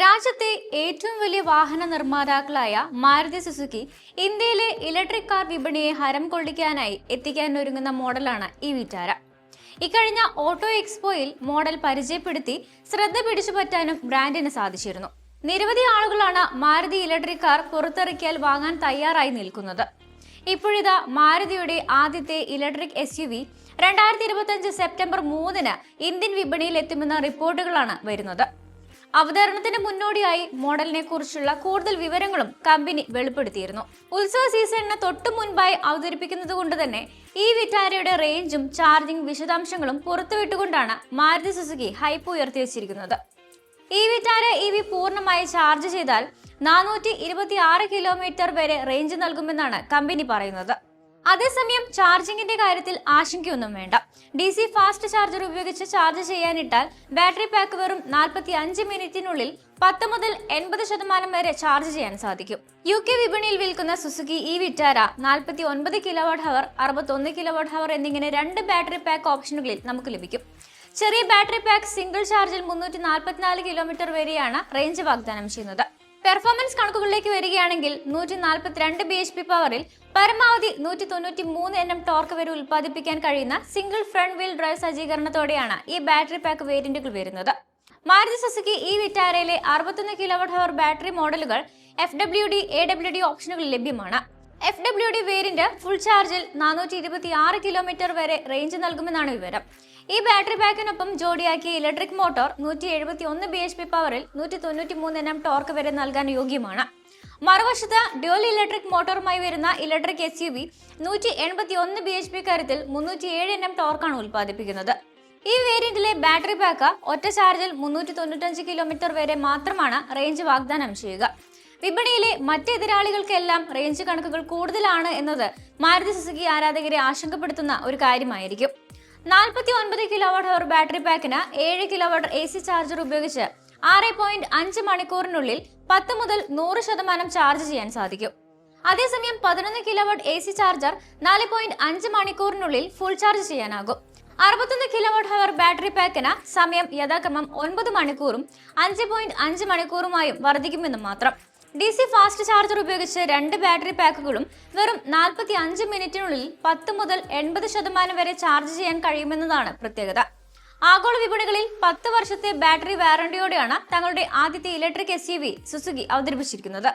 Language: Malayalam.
രാജ്യത്തെ ഏറ്റവും വലിയ വാഹന നിർമ്മാതാക്കളായ മാരുതി സുസുക്കി ഇന്ത്യയിലെ ഇലക്ട്രിക് കാർ വിപണിയെ ഹരം കൊള്ളിക്കാനായി എത്തിക്കാൻ ഒരുങ്ങുന്ന മോഡലാണ് ഈ വിറ്റാര. ഇക്കഴിഞ്ഞ ഓട്ടോ എക്സ്പോയിൽ മോഡൽ പരിചയപ്പെടുത്തി ശ്രദ്ധ പിടിച്ചു പറ്റാനും ബ്രാൻഡിന് സാധിച്ചിരുന്നു. നിരവധി ആളുകളാണ് മാരുതി ഇലക്ട്രിക് കാർ പുറത്തിറക്കിയാൽ വാങ്ങാൻ തയ്യാറായി നിൽക്കുന്നത്. ഇപ്പോഴിതാ മാരുതിയുടെ ആദ്യത്തെ ഇലക്ട്രിക് എസ് യു വി രണ്ടായിരത്തി ഇരുപത്തി സെപ്റ്റംബർ മൂന്നിന് ഇന്ത്യൻ വിപണിയിൽ എത്തുമെന്ന റിപ്പോർട്ടുകളാണ് വരുന്നത്. അവതരണത്തിന് മുന്നോടിയായി മോഡലിനെ കുറിച്ചുള്ള കൂടുതൽ വിവരങ്ങളും കമ്പനി വെളിപ്പെടുത്തിയിരുന്നു. ഉത്സവ സീസണിന് തൊട്ടു മുൻപായി അവതരിപ്പിക്കുന്നത് കൊണ്ട് തന്നെ ഈ വിറ്റാരയുടെ റേഞ്ചും ചാർജിംഗ് വിശദാംശങ്ങളും പുറത്തുവിട്ടുകൊണ്ടാണ് മാരുതി സുസുക്കി ഹൈപ്പ് ഉയർത്തി വെച്ചിരിക്കുന്നത്. ഈ വിറ്റാര ഇ വി പൂർണമായി ചാർജ് ചെയ്താൽ നാനൂറ്റി ഇരുപത്തി ആറ് കിലോമീറ്റർ വരെ റേഞ്ച് നൽകുമെന്നാണ് കമ്പനി പറയുന്നത്. അതേസമയം ചാർജിങ്ങിന്റെ കാര്യത്തിൽ ആശങ്കയൊന്നും വേണ്ട. ഡി സി ഫാസ്റ്റ് ചാർജർ ഉപയോഗിച്ച് ചാർജ് ചെയ്യാനിട്ടാൽ ബാറ്ററി പാക്ക് വെറും നാൽപ്പത്തി അഞ്ച് മിനിറ്റിനുള്ളിൽ പത്ത് മുതൽ എൺപത് ശതമാനം വരെ ചാർജ് ചെയ്യാൻ സാധിക്കും. യു കെ വിപണിയിൽ വിൽക്കുന്ന സുസുക്കി ഇ വിറ്റാര നാൽപ്പത്തി ഒൻപത് കിലോവാട്ട് ഹവർ അറുപത്തൊന്ന് കിലോവാട്ട് ഹവർ എന്നിങ്ങനെ രണ്ട് ബാറ്ററി പാക്ക് ഓപ്ഷനുകളിൽ നമുക്ക് ലഭിക്കും. ചെറിയ ബാറ്ററി പാക്ക് സിംഗിൾ ചാർജിൽ മുന്നൂറ്റി നാൽപ്പത്തിനാല് കിലോമീറ്റർ വരെയാണ് റേഞ്ച് വാഗ്ദാനം ചെയ്യുന്നത്. പെർഫോമൻസ് കണക്കുകളിലേക്ക് വരികയാണെങ്കിൽ നൂറ്റി നാൽപ്പത്തിരണ്ട് ബി എച്ച് പി പവറിൽ പരമാവധി നൂറ്റി തൊണ്ണൂറ്റി മൂന്ന് എൻ എം ടോർക്ക് വരെ ഉൽപ്പാദിപ്പിക്കാൻ കഴിയുന്ന സിംഗിൾ ഫ്രണ്ട് വീൽ ഡ്രൈവ് സജ്ജീകരണത്തോടെയാണ് ഈ ബാറ്ററി പാക്ക് വേരിയന്റുകൾ വരുന്നത്. മാരുതി സുസുക്കി ഈ വിറ്റാരയിലെ അറുപത്തൊന്ന് കിലോവാട്ട് ഹവർ ബാറ്ററി മോഡലുകൾ F W D A W D ഓപ്ഷനുകളിൽ ലഭ്യമാണ്. F W D variant full ചാർജിൽ നാനൂറ്റി ഇരുപത്തി ആറ് കിലോമീറ്റർ വരെ റേഞ്ച് നൽകുമെന്നാണ് വിവരം. ഈ ബാറ്ററി പാക്കിനൊപ്പം ജോഡിയാക്കിയ ഇലക്ട്രിക് മോട്ടോർ നൂറ്റി എഴുപത്തി ഒന്ന് ബി എച്ച് പി പവറിൽ നൂറ്റി തൊണ്ണൂറ്റി മൂന്ന് എൻ എം ടോർക്ക് വരെ നൽകാൻ യോഗ്യമാണ്. മറുവശത്ത് ഡ്യുവൽ ഇലക്ട്രിക് മോട്ടോറുമായി വരുന്ന ഇലക്ട്രിക് എസ് യു വി നൂറ്റി എൺപത്തി ഒന്ന് ബി എച്ച് പി കരുത്തിൽ മുന്നൂറ്റി ഏഴ് എൻ എം ടോർക്കാണ് ഉൽപ്പാദിപ്പിക്കുന്നത്. ഈ വേരിയന്റിലെ ബാറ്ററി പാക്ക് ഒറ്റ ചാർജിൽ മുന്നൂറ്റി തൊണ്ണൂറ്റഞ്ച് കിലോമീറ്റർ വരെ മാത്രമാണ് റേഞ്ച് വാഗ്ദാനം ചെയ്യുക. വിപണിയിലെ മറ്റ് എതിരാളികൾക്കെല്ലാം റേഞ്ച് കണക്കുകൾ കൂടുതലാണ് എന്നത് മാരുതി സുസുക്കി ആരാധകരെ ആശങ്കപ്പെടുത്തുന്ന ഒരു കാര്യമായിരിക്കും. നാൽപ്പത്തി ഒൻപത് കിലോവാട്ട് ഹവർ ബാറ്ററി പാക്കിന് ഏഴ് കിലോവാട്ട് എ സി ചാർജർ ഉപയോഗിച്ച് ആറ് പോയിന്റ് അഞ്ച് മണിക്കൂറിനുള്ളിൽ പത്ത് മുതൽ നൂറ് ശതമാനം ചാർജ് ചെയ്യാൻ സാധിക്കും. അതേസമയം പതിനൊന്ന് കിലോവാട്ട് എ സി ചാർജർ നാല് പോയിന്റ് അഞ്ച് മണിക്കൂറിനുള്ളിൽ ഫുൾ ചാർജ് ചെയ്യാനാകും. അറുപത്തൊന്ന് കിലോവാട്ട് ഹവർ ബാറ്ററി പാക്കിന് സമയം യഥാക്രമം ഒൻപത് മണിക്കൂറും അഞ്ച് പോയിന്റ് അഞ്ച് മണിക്കൂറുമായും വർദ്ധിക്കുമെന്നും മാത്രം. ഡി സി ഫാസ്റ്റ് ചാർജർ ഉപയോഗിച്ച് രണ്ട് ബാറ്ററി പാക്കുകളും വെറും നാൽപ്പത്തി അഞ്ച് മിനിറ്റിനുള്ളിൽ പത്ത് മുതൽ എൺപത് ശതമാനം വരെ ചാർജ് ചെയ്യാൻ കഴിയുമെന്നതാണ് പ്രത്യേകത. ആഗോള വിപണികളിൽ പത്ത് വർഷത്തെ ബാറ്ററി വാറണ്ടിയോടെയാണ് തങ്ങളുടെ ആദ്യത്തെ ഇലക്ട്രിക് എസ് സുസുക്കി അവതരിപ്പിച്ചിരിക്കുന്നത്.